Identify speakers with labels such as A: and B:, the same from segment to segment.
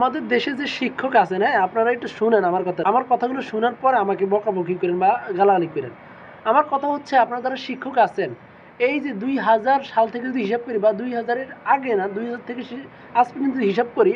A: আমাদের দেশে যে শিক্ষক আছেন হ্যাঁ আপনারা একটু শুনেন আমার কথা। আমার কথাগুলো শোনার পর আমাকে বকাবকি করেন বা গালাগালি করেন। আমার কথা হচ্ছে, আপনারা যারা শিক্ষক আছেন, এই যে দুই হাজার সাল থেকে যদি হিসাব করি বা দুই হাজারের আগে না, দুই হাজার থেকে আজ পর্যন্ত হিসাব করি,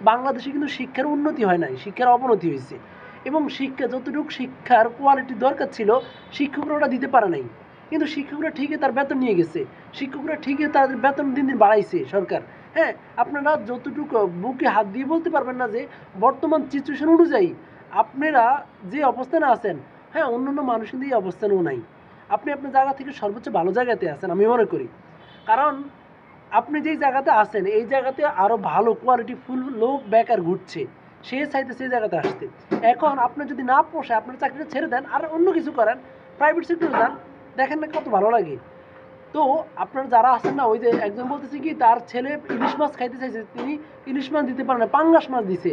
A: বাংলাদেশে কিন্তু শিক্ষার উন্নতি হয় নাই, শিক্ষার অবনতি হয়েছে। এবং শিক্ষা, যতটুকু শিক্ষার কোয়ালিটি দরকার ছিল, শিক্ষকরা ওটা দিতে পারে নাই। কিন্তু শিক্ষকরা ঠিকই তার বেতন নিয়ে গেছে। শিক্ষকরা ঠিকই তাদের বেতন দিন দিন বাড়াইছে সরকার। হ্যাঁ আপনারা যতটুকু বুকে হাত দিয়ে বলতে পারবেন না যে বর্তমান সিচুয়েশন অনুযায়ী আপনারা যে অবস্থানে আছেন হ্যাঁ অন্যান্য মানুষ এই অবস্থানেও নাই। আপনি আপনার জায়গা থেকে সর্বোচ্চ ভালো জায়গাতে আছেন, আমি মনে করি। কারণ আপনি যেই জায়গাতে আছেন, এই জায়গাতে আরও ভালো কোয়ালিটি ফুল, লোক, বেকার ঘুরছে। সে চাইতে সেই জায়গাতে আসতে। এখন আপনি যদি না পোষায়, আপনার চাকরিটা ছেড়ে দেন আর অন্য কিছু করেন প্রাইভেট সেক্টরে যান, দেখেন না কত ভালো লাগে। তো আপনারা যারা আছেন না, ওই যে একজন বলতেছে কি, তার ছেলে ইলিশ মাছ খাইতে চাইছে, তিনি ইলিশ মাছ দিতে পারেন না, পাঙ্গাস মাছ দিছে।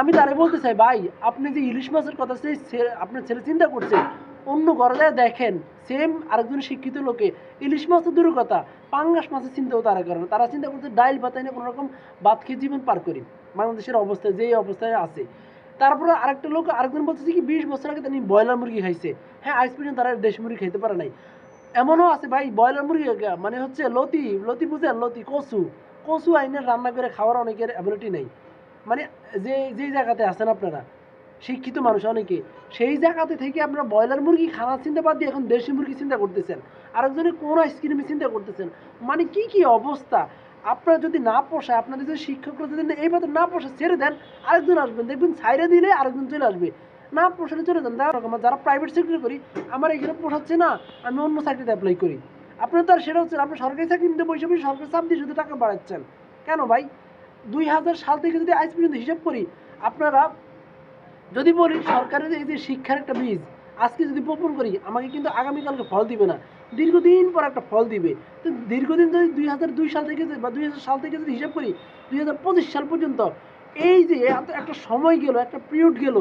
A: আমি তারে বলতে চাই, ভাই, আপনি যে ইলিশ মাছের কথা সেই আপনার ছেলে চিন্তা করছে, অন্য ঘরে দেখেন সেম আরেকজন শিক্ষিত লোকে, ইলিশ মাছ তো কথা, পাঙ্গাস মাছের চিন্তাও তারা করে না তারা চিন্তা করছে ডাইল ভাতাই না কোনো রকম ভাত খেয়ে জীবন পার করি। বাংলাদেশের অবস্থায় যেই অবস্থায় আছে। তারপরে আরেকটা লোক, আরেকজন বলতেছে কি, বিশ বছর আগে তিনি ব্রয়লার মুরগি খাইছে। হ্যাঁ আজ পর্যন্ত তারা দেশ মুরগি খাইতে পারে নাই। এমনও আছে ভাই, ব্রয়লার মুরগি মানে হচ্ছে লতি লতি বুঝেন, লতি, কচু। কচু আইনের রান্না করে খাওয়ার অনেকের অ্যাবিলিটি নেই। মানে যে যেই জায়গাতে আছেন আপনারা, শিক্ষিত মানুষ অনেকে, সেই জায়গাতে থেকে আপনারা ব্রয়লার মুরগি খাওয়ার চিন্তা বাদ দিয়ে এখন দেশি মুরগি চিন্তা করতেছেন। আরেকজনে কোন আইসক্রিমে চিন্তা করতেছেন। মানে কি কি অবস্থা? আপনারা যদি না পোষায়, আপনাদের যদি শিক্ষকরা যদি এই মতো না পোষায়, ছেড়ে দেন, আরেকজন আসবেন। দেখবেন ছাইরে দিলে আরেকজন চলে আসবে। না পোষালে চলে যান দেখো আমার যারা প্রাইভেট সেক্টরে করি, আমার এখানে পোষাচ্ছে না, আমি অন্য চাকরিতে অ্যাপ্লাই করি। আপনার তো আর সেটা হচ্ছে আপনি সরকারি চাকরি নিতে বসে বসে সরকারি চাপ দিয়ে শুধু টাকা বাড়াচ্ছেন। কেন ভাই? দুই হাজার সাল থেকে যদি আজ পর্যন্ত হিসাব করি, আপনারা যদি বলি সরকারের এই যে শিক্ষার একটা বীজ, আজকে যদি বপন করি, আমাকে কিন্তু আগামীকালকে ফল দিবে না। দীর্ঘদিন পর একটা ফল দিবে। তো দীর্ঘদিন যদি দুই হাজার দুই সাল থেকে বা দুই হাজার সাল থেকে যদি হিসাব করি, দুই হাজার পঁচিশ সাল পর্যন্ত এই যে এত, একটা সময় গেল, একটা পিরিয়ড গেল,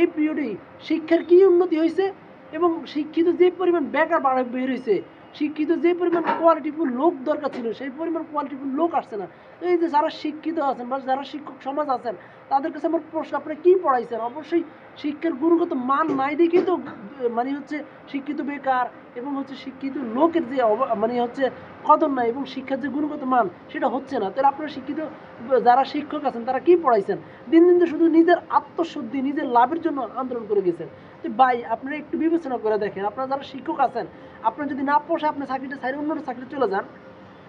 A: এই পিরিয়ডেই শিক্ষার কি উন্নতি হয়েছে? এবং শিক্ষিত যে পরিমাণ বেকার বাড়া বের হয়েছে, শিক্ষিত যে পরিমাণ কোয়ালিটিফুল লোক দরকার ছিল, সেই পরিমাণ কোয়ালিটিফুল লোক আসছে না। এই যে যারা শিক্ষিত আছেন বা যারা শিক্ষক সমাজ আছেন, তাদের কাছে আমার প্রশ্ন আপনি কী পড়াইছেন? অবশ্যই শিক্ষার গুণগত মান নাই দেখেই তো মানে হচ্ছে শিক্ষিত বেকার এবং হচ্ছে শিক্ষিত লোকের যে মানে হচ্ছে কদর নাই এবং শিক্ষার যে গুণগত মান সেটা হচ্ছে না। তাহলে আপনারা শিক্ষিত, যারা শিক্ষক আছেন তারা কি পড়াইছেন? দিন দিন তো শুধু নিজের আত্মশুদ্ধি, নিজের লাভের জন্য আন্দোলন করে গেছেন। তো ভাই, আপনারা একটু বিবেচনা করে দেখেন। আপনারা যারা শিক্ষক আছেন, আপনার যদি না পোষে আপনার চাকরিটা সাইড অন্য চাকরি চলে যান,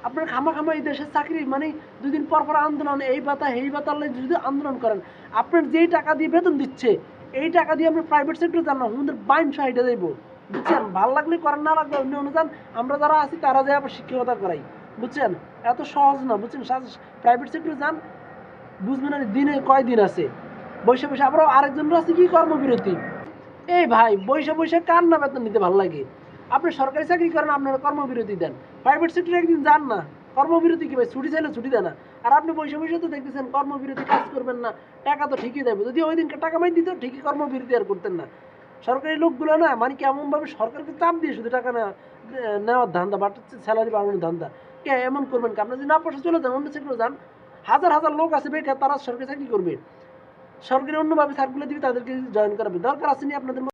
A: আপনার খামা খামা এই দেশের চাকরি মানে দুদিন পর পর আন্দোলন, এই বাতা এই বাতা যদি আন্দোলন করেন, আপনার যেই টাকা দিয়ে বেতন দিচ্ছে এই টাকা দিয়ে আমরা প্রাইভেট সেক্টরে যান না, আমাদের বাইন সাইডে যাইব। বুঝছেন? ভালো লাগলে করেন, না লাগলে অন্য অনুযান আমরা যারা আছি, তারা যাই আবার শিক্ষকতা করাই। বুঝছেন? এত সহজ না, বুঝছেন? প্রাইভেট সেক্টর যান, বুঝবেন না দিনে কয় দিন আছে। বসে বসে আবার আরেকজন আছে কি কর্মবিরতি? এই ভাই বৈশা বৈশা কার না বেতন নিতে ভালো লাগে। আপনি সরকারি চাকরি করেন, আপনারা কর্মবিরতি দেন। প্রাইভেট সেক্টরে একদিন যান না। কর্মবিরতি কি ভাই? ছুটি চাইলে ছুটি দেয় না। আর আপনি বৈশা বৈশা তো দেখতেছেন, কর্মবিরতি কাজ করবেন না, টাকা তো ঠিকই দেবে। যদি ওই দিন টাকা মাই দিত, ঠিকই কর্মবিরতি আর করতেন না। সরকারি লোকগুলো না মানে কেমনভাবে সরকারকে চাপ দিয়ে শুধু টাকা নেওয়ার ধান্দা বাট স্যালারি বাড়ানোর ধান্দা? কে এমন করবেন কি? আপনি যদি না পয়সা চলে যান, অন্য সেক্টরে যান, হাজার হাজার লোক আছে বেকার তারা সরকারি চাকরি করবে। সরকারি অন্যভাবে সার্কুলার দিবে, তাদেরকে জয়েন করাবে। দরকার আছে নি আপনাদের